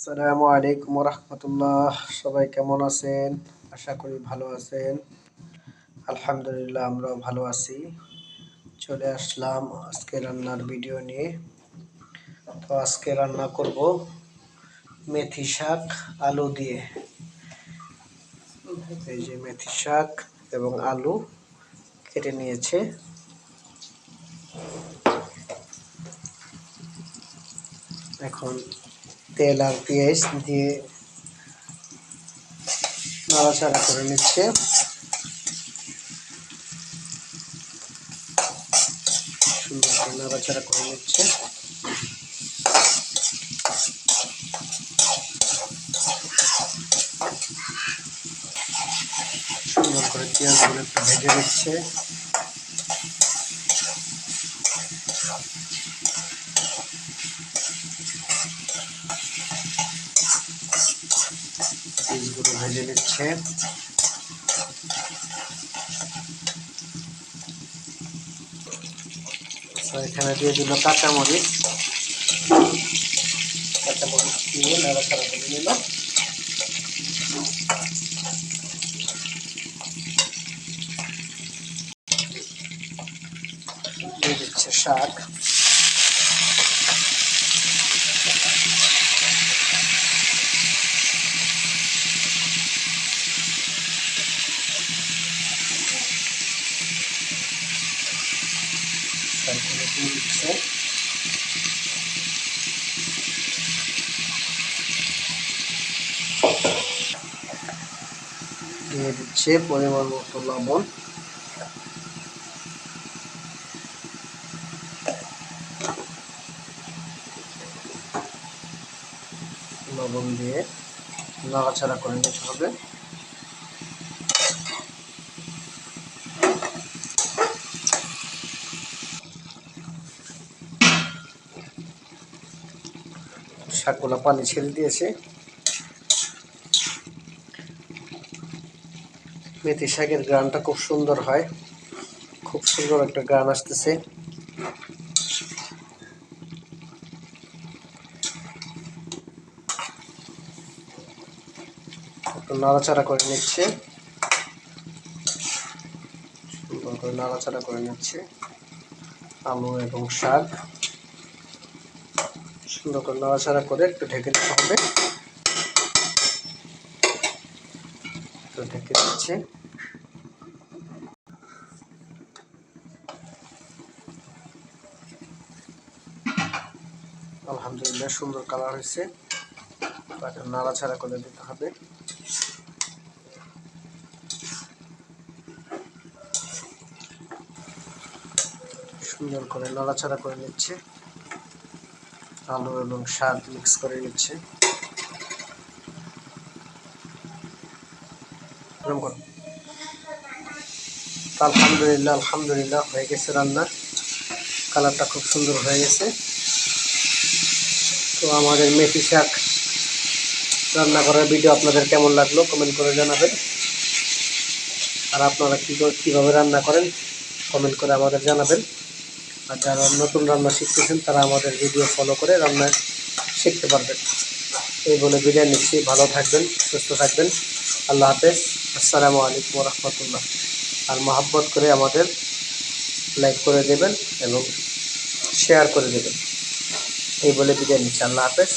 আসসালামু আলাইকুম রহমতুল্লাহ সবাই কেমন আছেন? আশা করি ভালো আছেন। আলহামদুলিল্লাহ, আমরাও ভালো আছি। চলে আসলাম আজকে রান্নার ভিডিও নিয়ে। তো আজকে রান্না করব মেথি শাক, আলু দিয়ে। এই যে মেথি শাক এবং আলু কেটে নিয়েছে। এখন তেল আর পেঁয়াজ দিয়ে নাড়াচাড়া করে নিচ্ছে। নাড়াচাড়া করে নিচ্ছে। সুন্দর করে পেঁয়াজগুলো একটু ভেজে নিচ্ছে। পিসগুলো ভেজে নিচ্ছে। এখানে দিয়ে দিল কাঁচামরিচ। কাঁচামরিচ দিয়ে নাড়াচাড়া করে নিল। শাক। তারপরে দিয়ে দিচ্ছে পরিমাণ মতো লবণ লবণ দিয়ে নাড়াচাড়া করে নিতে হবে শাকগুলো পানি ছেড়ে দিয়েছে। মেথি শাকের গ্রানটা খুব সুন্দর হয়। খুব সুন্দর একটা গ্রান আসতেছে। নাড়াচাড়া করে নিচ্ছে। সুন্দর করে নাড়াচাড়া করে নিচ্ছে। আলু এবং শাক। সুন্দর করে নাড়াচাড়া করে একটু ঢেকে দিতে হবে। একটু ঢেকে দিচ্ছি। আলহামদুলিল্লাহ সুন্দর কালার হয়েছে। তাকে নাড়াচাড়া করে দিতে হবে। সুন্দর করে নাড়াচাড়া করে নিচ্ছে। আলু এবং শাক মিক্স করে নিচ্ছে। আলহামদুলিল্লাহ আলহামদুলিল্লাহ হয়ে গেছে রান্না। কালারটা খুব সুন্দর হয়ে গেছে। তো আমাদের মেথি শাক রান্না করার ভিডিও আপনাদের কেমন লাগল কমেন্ট করে জানাবেন। আর আপনারা কী কীভাবে রান্না করেন কমেন্ট করে আমাদের জানাবেন। আর যারা নতুন রান্না শিখতেছেন, তারা আমাদের ভিডিও ফলো করে রান্না শিখতে পারবেন। এই বলে বিদায় নিচ্ছি। ভালো থাকবেন, সুস্থ থাকবেন। আল্লাহ হাফেজ। আসসালামু আলাইকুম রহমতুল্লাহ আর মহাব্বত করে আমাদের লাইক করে দেবেন এবং শেয়ার করে দেবেন। এই বলে বিদায় নিচ্ছি। আল্লাহ হাফেজ।